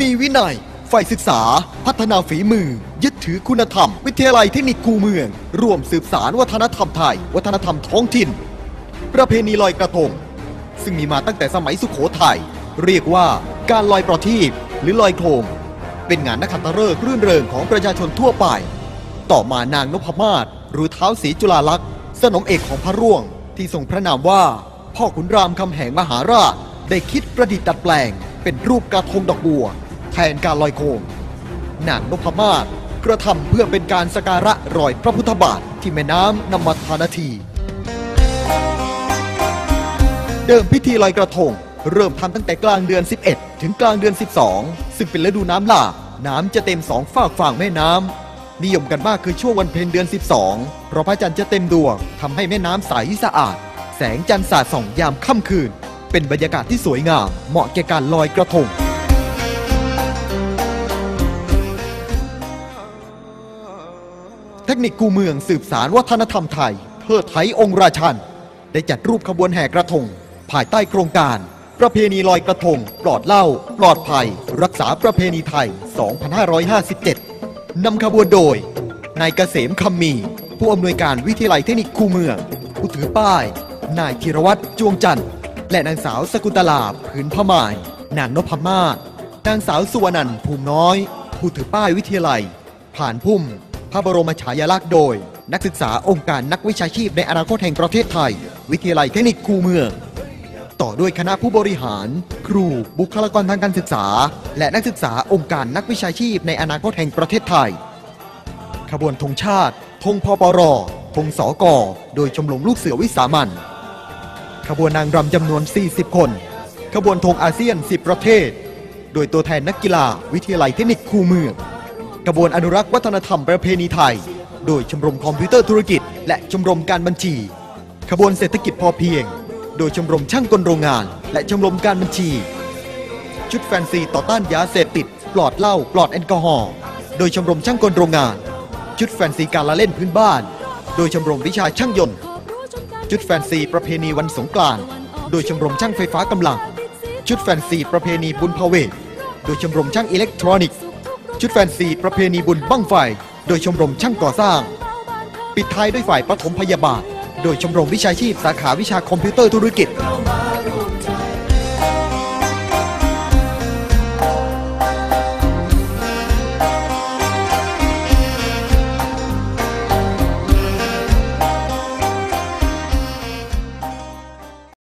มีวินัยฝ่ายศึกษา พัฒนาฝีมือ ยึดถือคุณธรรม วิทยาลัยเทคนิคคูเมือง ร่วมสืบสารวัฒนธรรมไทย วัฒนธรรมท้องถิ่น ประเพณีลอยกระทง ซึ่งมีมาตั้งแต่สมัยสุขโขทัยเรียกว่าการลอยประทีปหรือลอยโคมเป็นงานนักขัตฤกษ์รื่นเริงของประชาชนทั่วไป ต่อมานางนพมาศหรือเท้าศรีจุฬาลักษณ์สนมเอกของพระร่วง ที่ทรงพระนามว่า พ่อขุนรามคำแหงมหาราช ได้คิดประดิษฐ์ดัดแปลง เป็นรูปกระทงดอกบัว แทนการลอยโคมนางนพมาศกระทำเพื่อเป็นการสกการะรอยพระพุทธบาทที่แม่น้ำนำมาทานาที เดิมพิธีลอยกระทง เริ่มทำตั้งแต่กลางเดือน 11 ถึงกลางเดือน 12 ซึ่งเป็นฤดูน้ำหลากน้ำจะเต็มสองฝากฝั่งแม่น้ำนิยมกันมากคือช่วงวันเพ็ญเดือน 12 เพราะพระจันทร์จะเต็มดวงทำให้แม่น้ำใสสะอาด แสงจันทร์สาดส่องยามค่ำคืน เป็นบรรยากาศที่สวยงามเหมาะแก่การลอยกระทง ทคนิคกูเมืองสืบสารวัฒนธรรมไทยเทิดไทยองค์ราชัน ได้จัดรูปขบวนแห่กระทง ภายใต้โครงการ ประเพณีลอยกระทง ปลอดเหล้าปลอดภัย รักษาประเพณีไทย 2557 นำขบวนโดย นายเกษมคำมี ผู้อำนวยการวิทยาลัยเทคนิคคูเมือง ผู้ถือป้าย นายธีรวัตรจวงจันทร์ และนางสาวสกุลตลาผืนพมาย นางนพมาศนางสาวสุวรรณภูมิน้อย ผู้ถือป้ายวิทยาลัย ผ่านพุ่ม พระบรมฉายาลักษณ์โดย นักศึกษาองค์การนักวิชาชีพในอนาคตแห่งประเทศไทย วิทยาลัยเทคนิคคูเมือง ต่อด้วยคณะผู้บริหาร ครู บุคลากรทางการศึกษา และนักศึกษาองค์การนักวิชาชีพในอนาคตแห่งประเทศไทย ขบวนธงชาติธงพปรธงสกโดยชมรมลูกเสือวิสามันขบวนนางรำจำนวน 40 คน ขบวนธงอาเซียน 10 ประเทศ โดยตัวแทนนักกีฬาวิทยาลัยเทคนิคคูเมือง กระบวนอนุรักษ์วัฒนธรรมประเพณีไทย โดยชมรมคอมพิวเตอร์ธุรกิจ และชมรมการบัญชี ขบวนเศรษฐกิจพอเพียง โดยชมรมช่างกลโรงงาน และชมรมการบัญชี ชุดแฟนซีต่อต้านยาเสพติด ปลอดเหล้าปลอดแอลกอฮอล์โดยชมรมช่างกลโรงงาน ชุดแฟนซีการละเล่นพื้นบ้าน โดยชมรมวิชาช่างยนต์ ชุดแฟนซีประเพณีวันสงกรานต์โดยชมรมช่างไฟฟ้ากำลัง ชุดแฟนซีประเพณีบุญพาเวทโดยชมรมช่างอิเล็กทรอนิกส์ ชุดแฟนซีประเพณีบุญบั้งไฟ โดยชมรมช่างก่อสร้าง ปิดท้ายด้วยฝ่ายปฐมพยาบาล โดยชมรมวิชาชีพสาขาวิชาคอมพิวเตอร์ธุรกิจ